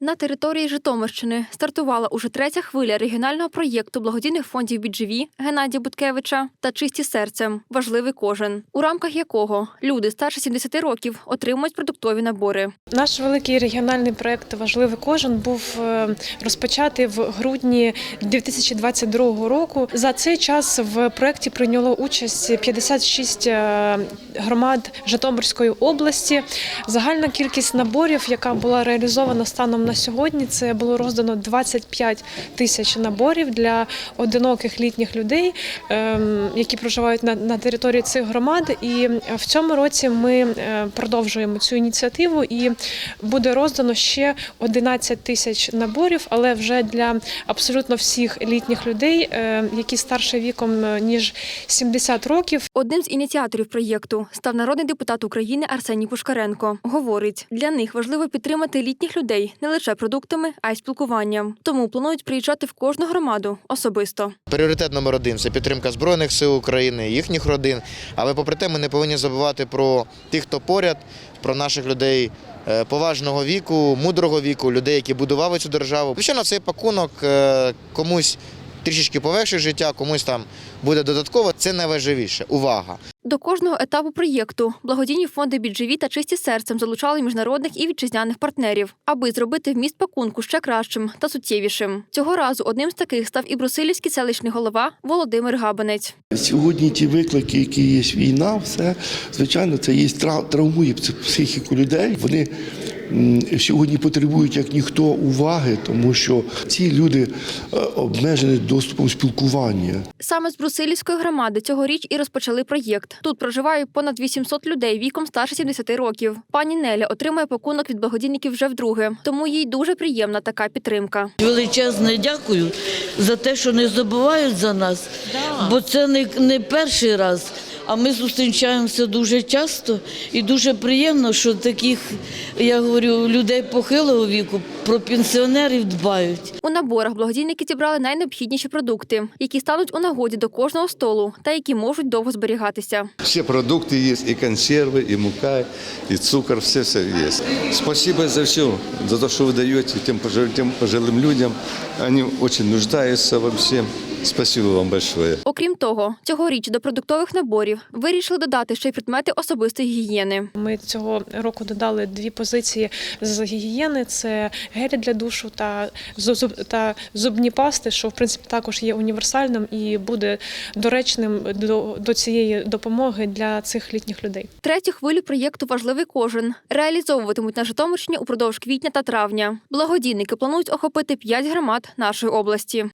На території Житомирщини стартувала уже третя хвиля регіонального проєкту благодійних фондів «Бідживі» Геннадія Буткевича та Чисті серцем. Важливий кожен, у рамках якого люди старше 70 років отримують продуктові набори. Наш великий регіональний проект Важливий кожен був е, розпочатий в грудні 2022 року. За цей час в проєкті прийняло участь 56 е, громад Житомирської області. Загальна кількість наборів, яка була реалізована станом на сьогодні, це було роздано 25 тисяч наборів для одиноких літніх людей, ем, які проживають на, території цих громад. І в цьому році ми е, продовжуємо цю ініціативу і буде роздано ще 11 тисяч наборів, але вже для абсолютно всіх літніх людей, е, які старше віком е, ніж 70 років. Одним з ініціаторів проєкту став народний депутат України Арсеній Пушкаренко. Говорить, для них важливо підтримати літніх людей не лише продуктами, а й спілкуванням. Тому планують приїжджати в кожну громаду особисто. Пріоритет номер один це підтримка збройних сил України, їхніх родин. Але попри те, ми не повинні забувати про тих, хто поряд, про наших людей. е, Поважного віку, мудрого віку, людей, які будували цю державу. Звичайно, цей пакунок е, комусь трішечки полегшить життя, комусь там буде додатково. Це найважливіше. Увага! До кожного етапу проєкту благодійні фонди «Біджеві» та чисті серцем залучали міжнародних і вітчизняних партнерів, аби зробити вміст пакунку ще кращим та суттєвішим. Цього разу одним з таких став і брусилівський селищний голова Володимир Габанець. Сьогодні ті виклики, які є війна, все звичайно, це є тра- травмує психіку людей. Вони сьогодні потребують як ніхто уваги, тому що ці люди е, обмежені доступом спілкування. Саме з Брусилівської громади цьогоріч і розпочали проєкт. Тут проживає понад 800 людей віком старше 70 років. Пані Неля отримує пакунок від благодійників вже вдруге, тому їй дуже приємна така підтримка. Величезне дякую за те, що не забувають за нас, бо це не, не перший раз. А ми зустрічаємося дуже часто і дуже приємно, що таких, я говорю, людей похилого віку про пенсіонерів дбають. У наборах благодійники зібрали найнеобхідніші продукти, які стануть у нагоді до кожного столу та які можуть довго зберігатися. Все продукты есть, и консервы, и мука, и цукор, все все есть. Спасибо за все, за то, что вы даете тем, пожи- тем пожилым людям. Они очень нуждаются во всем. Спасибо вам большое. Окрім того, цьогоріч до продуктових наборів вирішили додати ще й предмети особистої гігієни. Ми цього року додали дві позиції з гігієни: це гелі для душу та зуб- та зубні пасти, що в принципі також є універсальним і буде доречним до, до цієї допомоги для цих літніх людей. Третю хвилю проєкту Важливий кожен реалізовуватимуть на Житомирщині упродовж квітня та травня. Благодійники планують охопити 5 громад нашої області.